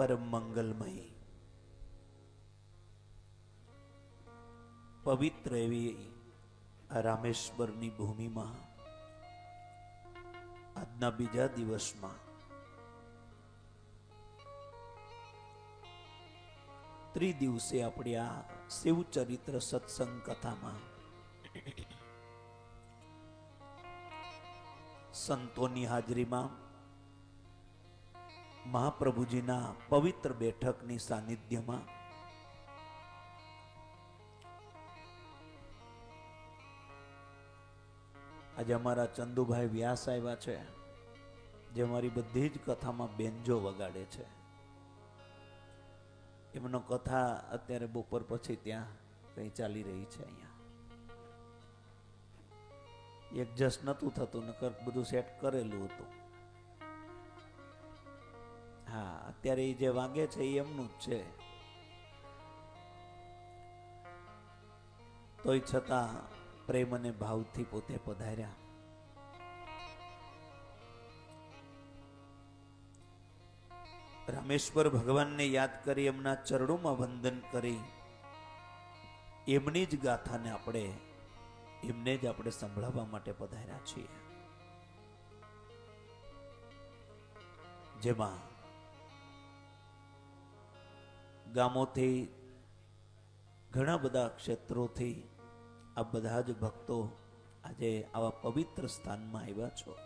પરમ મંગલમય પવિત્ર એવી આ રામેશ્વરની ભૂમિમાં આજના બીજા દિવસમાં ત્રિદિવસે આપણે આ શિવચરિત્ર સત્સંગ કથામાં સંતોની હાજરીમાં મહાપ્રભુજીના પવિત્ર બેઠકની સાનિધ્યમાં આજે અમારા ચંદુભાઈ વ્યાસ આવ્યા છે, જે મારી બધી જ કથામાં બેન્જો વગાડે છે. એમનો કથા અત્યારે બપોર પછી ત્યાં કઈ ચાલી રહી છે અહીંયા. એડજસ્ટ નતું થતું, નકર બધું સેટ કરેલું હતું. હા, અત્યારે એ જે વાગે છે એ એમનું જ છે. તોય છતાં પ્રેમ અને ભાવથી પોતે પધાર્યા. રામેશ્વર ભગવાનને યાદ કરી એમના ચરણોમાં વંદન કરી. એમની જ ગાથાને આપણે, એમને જ આપણે સંભળાવવા માટે પધાર્યા છીએ. જેમાં ગામોથી ઘણા બધા ક્ષેત્રોથી આ બધા જ ભક્તો આજે આવા પવિત્ર સ્થાનમાં આવ્યા છો.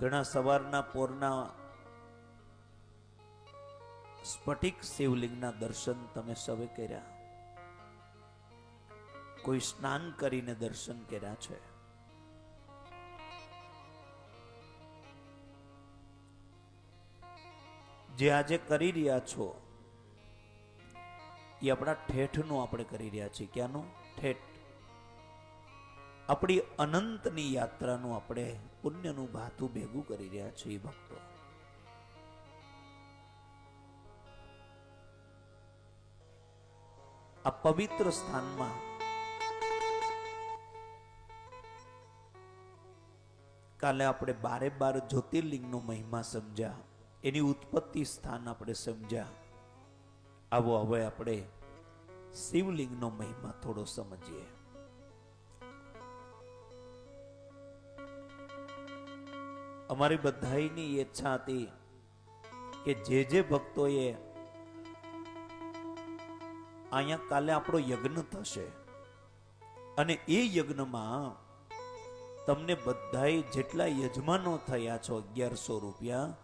ઘણા સવારના પોરના સ્ફટિક શિવલિંગના દર્શન તમે સવે કર્યા. કોઈ સ્નાન કરીને દર્શન કર્યા છે. જે આજે કરી રહ્યા છો, એ આપણા ઠેઠનું આપણે કરી રહ્યા છીએ. ક્યાંનું? ઠેઠ. આપણી અનંતની યાત્રાનું આપણે પુણ્યનું ભાતું ભેગું કરી રહ્યા છીએ ભક્તો. આ પવિત્ર સ્થાનમાં કાલે આપણે બારે બાર જ્યોતિર્લિંગનો મહિમા સમજ્યા. એની ઉત્પત્તિ સ્થાન આપણે સમજ્યા. આવો હવે આપણે શિવલિંગનો મહિમા થોડો સમજીએ. અમારી બધાની ઈચ્છા હતી કે જે જે ભક્તોએ અહીંયા કાલે આપણો યજ્ઞ થશે અને એ યજ્ઞમાં તમને બધાય જેટલા યજમાનો થયા છો અગિયારસો રૂપિયા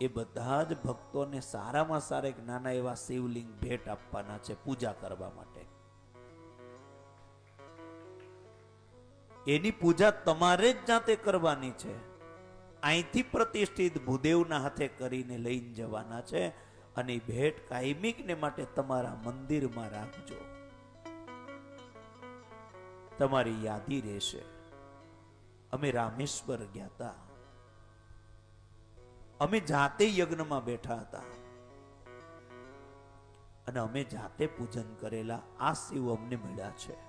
એ બધા જ ભક્તોને સારામાં સારા એક નાના એવા શિવલિંગ ભેટ આપવાના છે પૂજા કરવા માટે. એની પૂજા તમારે જ જાતે કરવાની છે. અહીંથી પ્રતિષ્ઠિત ભૂદેવના હાથે કરીને લઈને જવાના છે અને ભેટ કાયમિકને માટે તમારા મંદિરમાં રાખજો. તમારી યાદી રહેશે. અમે રામેશ્વર ગયા હતા અમે જાતે યજ્ઞમાં બેઠા હતા. અને અમે જાતે પૂજન કરેલા આ શિવ અમને મળ્યા છે.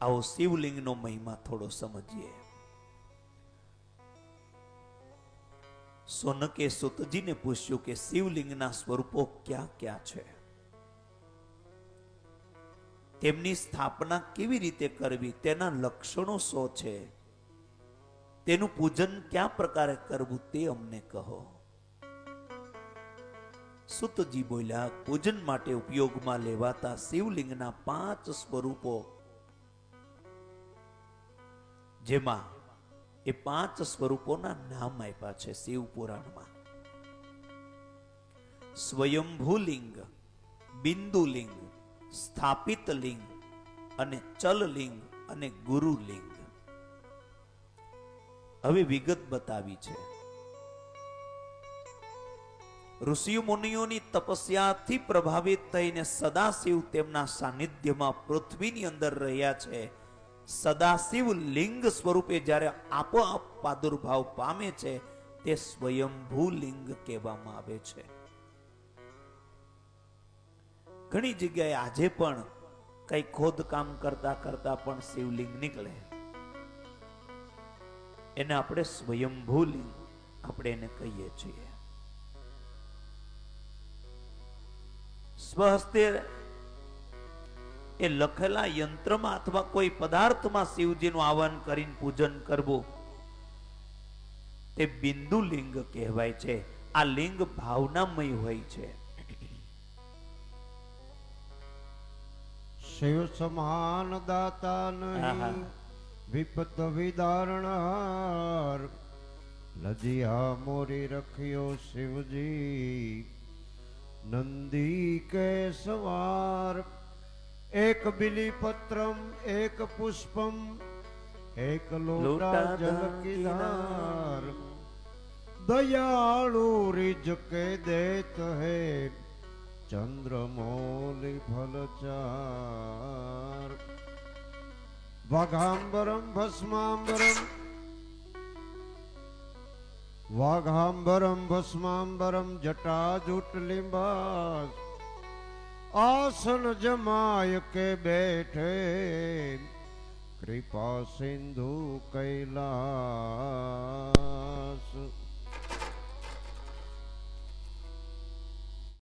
આવો શિવલિંગનો મહિમા થોડો સમજીએ. સોનકે સુતજીને પૂછ્યું કે શિવલિંગના સ્વરૂપો ક્યાં ક્યાં છે? તેમની સ્થાપના કેવી રીતે કરવી? તેના લક્ષણો શું છે? તેનું પૂજન ક્યાં પ્રકારે કરવું તે અમને કહો. સુતજી બોલ્યા, પૂજન માટે ઉપયોગમાં લેવાતા શિવલિંગના પાંચ સ્વરૂપો જેમાં એ પાંચ સ્વરૂપોના નામ આપ્યા છે શિવ પુરાણમાં સ્વયંભૂલિંગ, બિંદુલિંગ સ્થાપિત લિંગ અને ચલલિંગ અને ગુરુલિંગ. હવે વિગત બતાવી છે. ઋષિ મુનિઓની તપસ્યાથી પ્રભાવિત થઈને સદાશિવ તેમના સાનિધ્યમાં પૃથ્વીની અંદર રહ્યા છે. સદાશિવ લિંગ સ્વરૂપે જ્યારે આપોઆપ પ્રાદુર્ભાવ પામે છે, તે સ્વયંભૂ લિંગ કહેવામાં આવે છે. ઘણી જગ્યાએ આજે પણ કઈ ખોદકામ કરતા કરતા પણ શિવલિંગ નીકળે. એને આપણે સ્વયંભૂલી આપણે એને કહીએ છીએ. સ્વહસ્તે એ લખેલા યંત્રમાં અથવા કોઈ પદાર્થમાં શિવજીનું આહવાન કરીને પૂજન કરવું તે બિંદુ લિંગ કહેવાય છે. આ લિંગ ભાવનામય હોય છે. શિવ સમાન દાતા નહીં. विपत विदारण लजिया मोरी रखियो शिव जी नंदी के सवार एक बिली पत्रम एक पुष्पम एक लोटा जल किनार। दयालु रिज के देत है चंद्रमौली फल चार। વાઘાંબરમ ભસ્માંબરમ. વાઘાંબરમ ભસ્માંબરમ જટા જૂટ લિંબાસ આસન જમાય કે બેઠે. કૃપા સિંધુ કૈલાસ.